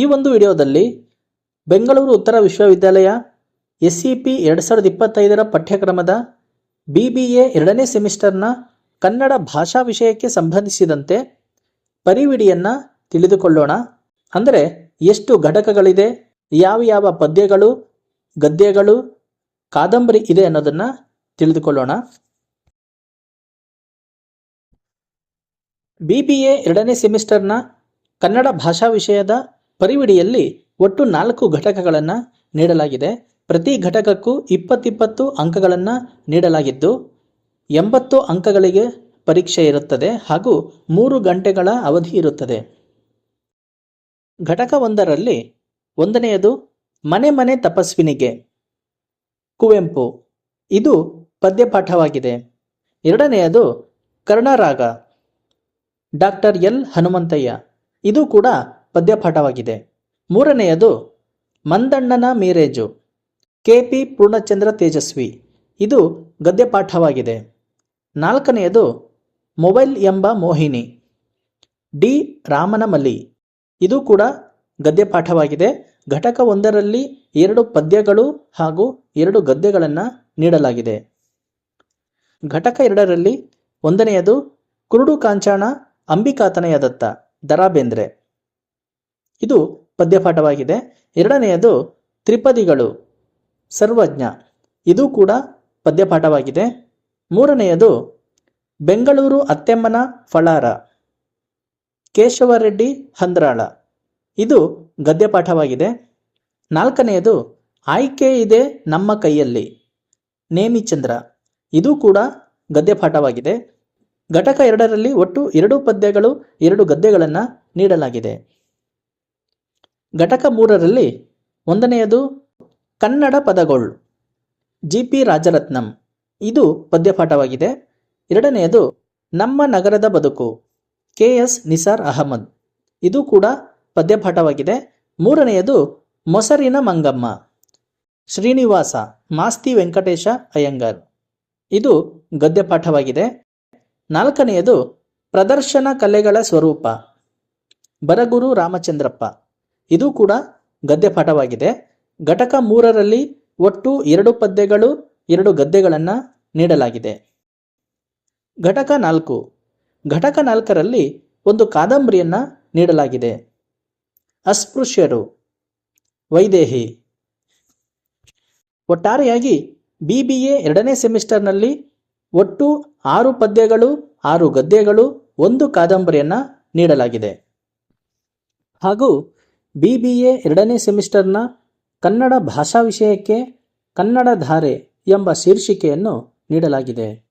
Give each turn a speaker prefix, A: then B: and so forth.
A: ಈ ಒಂದು ವಿಡಿಯೋದಲ್ಲಿ ಬೆಂಗಳೂರು ಉತ್ತರ ವಿಶ್ವವಿದ್ಯಾಲಯ ಎಸ್ ಸಿ ಪಿ ಎರಡು ಸಾವಿರದ ಇಪ್ಪತ್ತೈದರ ಪಠ್ಯಕ್ರಮದ ಬಿ ಬಿ ಎ ಎರಡನೇ ಸೆಮಿಸ್ಟರ್ನ ಕನ್ನಡ ಭಾಷಾ ವಿಷಯಕ್ಕೆ ಸಂಬಂಧಿಸಿದಂತೆ ಪರಿವಿಡಿಯನ್ನು ತಿಳಿದುಕೊಳ್ಳೋಣ. ಅಂದರೆ ಎಷ್ಟು ಘಟಕಗಳಿದೆ, ಯಾವ ಯಾವ ಪದ್ಯಗಳು, ಗದ್ಯಗಳು, ಕಾದಂಬರಿ ಇದೆ ಅನ್ನೋದನ್ನು ತಿಳಿದುಕೊಳ್ಳೋಣ. ಬಿ ಬಿ ಎ ಎರಡನೇ ಸೆಮಿಸ್ಟರ್ನ ಕನ್ನಡ ಭಾಷಾ ವಿಷಯದ ಪರಿವಿಡಿಯಲ್ಲಿ ಒಟ್ಟು ನಾಲ್ಕು ಘಟಕಗಳನ್ನು ನೀಡಲಾಗಿದೆ. ಪ್ರತಿ ಘಟಕಕ್ಕೂ ಇಪ್ಪತ್ತಿಪ್ಪತ್ತು ಅಂಕಗಳನ್ನು ನೀಡಲಾಗಿದ್ದು, ಎಂಬತ್ತು ಅಂಕಗಳಿಗೆ ಪರೀಕ್ಷೆ ಇರುತ್ತದೆ ಹಾಗೂ ಮೂರು ಗಂಟೆಗಳ ಅವಧಿ ಇರುತ್ತದೆ. ಘಟಕ ಒಂದರಲ್ಲಿ ಒಂದನೆಯದು ಮನೆ ಮನೆ ತಪಸ್ವಿನಿಗೆ. ಕುವೆಂಪು. ಇದು ಪದ್ಯಪಾಠವಾಗಿದೆ. ಎರಡನೆಯದು ಕರ್ಣರಾಗ. Doctor L Hanumanthaiah. ಇದು ಕೂಡ ಪದ್ಯಪಾಠವಾಗಿದೆ. ಮೂರನೆಯದು, ಮಂದಣ್ಣನ ಮೀರೇಜು. K P Poornachandra Tejaswi. ಇದು ಗದ್ಯಪಾಠವಾಗಿದೆ. ನಾಲ್ಕನೆಯದು, ಮೊಬೈಲ್ ಎಂಬ ಮೋಹಿನಿ. ಡಿ ರಾಮನಮಲ್ಲಿ. ಇದು ಕೂಡ ಗದ್ಯಪಾಠವಾಗಿದೆ. ಘಟಕ ಒಂದರಲ್ಲಿ ಎರಡು ಪದ್ಯಗಳು ಹಾಗೂ ಎರಡು ಗದ್ಯಗಳನ್ನು ನೀಡಲಾಗಿದೆ. ಘಟಕ ಎರಡರಲ್ಲಿ ಒಂದನೆಯದು, ಕುರುಡು ಕಾಂಚಾಣ ಅಂಬಿಕಾತನಯ ದತ್ತ ಇದು ಪದ್ಯಪಾಠವಾಗಿದೆ. ಎರಡನೆಯದು ತ್ರಿಪದಿಗಳು, ಸರ್ವಜ್ಞ. ಇದು ಕೂಡ ಪದ್ಯಪಾಠವಾಗಿದೆ. ಮೂರನೆಯದು ಬೆಂಗಳೂರು ಅತ್ತೆಮ್ಮನ ಫಳಾರ, ಕೇಶವರೆಡ್ಡಿ ಹಂದ್ರಾಳ. ಇದು ಗದ್ಯಪಾಠವಾಗಿದೆ. ನಾಲ್ಕನೆಯದು ಆಯ್ಕೆ ಇದೆ ನಮ್ಮ ಕೈಯಲ್ಲಿ, ನೇಮಿಚಂದ್ರ. ಇದು ಕೂಡ ಗದ್ಯಪಾಠವಾಗಿದೆ. ಘಟಕ ಎರಡರಲ್ಲಿ ಒಟ್ಟು ಎರಡು ಪದ್ಯಗಳು, ಎರಡು ಗದ್ಯಗಳನ್ನು ನೀಡಲಾಗಿದೆ. ಘಟಕ ಮೂರರಲ್ಲಿ ಒಂದನೆಯದು ಕನ್ನಡ ಪದಗಳು. G P Rajaratnam. ಇದು ಪದ್ಯಪಾಠವಾಗಿದೆ. ಎರಡನೆಯದು ನಮ್ಮ ನಗರದ ಬದುಕು. K S Nisar Ahmed. ಇದು ಕೂಡ ಪದ್ಯಪಾಠವಾಗಿದೆ. ಮೂರನೆಯದು ಮೊಸರಿನ ಮಂಗಮ್ಮ. ಶ್ರೀನಿವಾಸ, ಮಾಸ್ತಿ ವೆಂಕಟೇಶ ಅಯ್ಯಂಗಾರ್. ಇದು ಗದ್ಯಪಾಠವಾಗಿದೆ. ನಾಲ್ಕನೆಯದು ಪ್ರದರ್ಶನ ಕಲೆಗಳ ಸ್ವರೂಪ. ಬರಗುರು ರಾಮಚಂದ್ರಪ್ಪ. ಇದು ಕೂಡ ಗದ್ಯ ಪಾಠವಾಗಿದೆ ಘಟಕ ಮೂರರಲ್ಲಿ ಒಟ್ಟು ಎರಡು ಪದ್ಯಗಳು, ಎರಡು ಗದ್ಯಗಳನ್ನು ನೀಡಲಾಗಿದೆ. ಘಟಕ ನಾಲ್ಕು. ಘಟಕ ನಾಲ್ಕರಲ್ಲಿ ಒಂದು ಕಾದಂಬರಿಯನ್ನು ನೀಡಲಾಗಿದೆ. ಅಸ್ಪೃಶ್ಯರು. ವೈದೇಹಿ. ಒಟ್ಟಾರೆಯಾಗಿ ಬಿ ಬಿ ಎ ಎರಡನೇ ಸೆಮಿಸ್ಟರ್ನಲ್ಲಿ ಒಟ್ಟು ಆರು ಪದ್ಯಗಳು, ಆರು ಗದ್ಯಗಳು, ಒಂದು ಕಾದಂಬರಿಯನ್ನು ನೀಡಲಾಗಿದೆ. ಹಾಗೂ ಬಿ ಬಿ ಎ ಎರಡನೇ ಸೆಮಿಸ್ಟರ್ನ ಕನ್ನಡ ಭಾಷಾ ವಿಷಯಕ್ಕೆ ಕನ್ನಡ ಧಾರೆ ಎಂಬ ಶೀರ್ಷಿಕೆಯನ್ನು ನೀಡಲಾಗಿದೆ.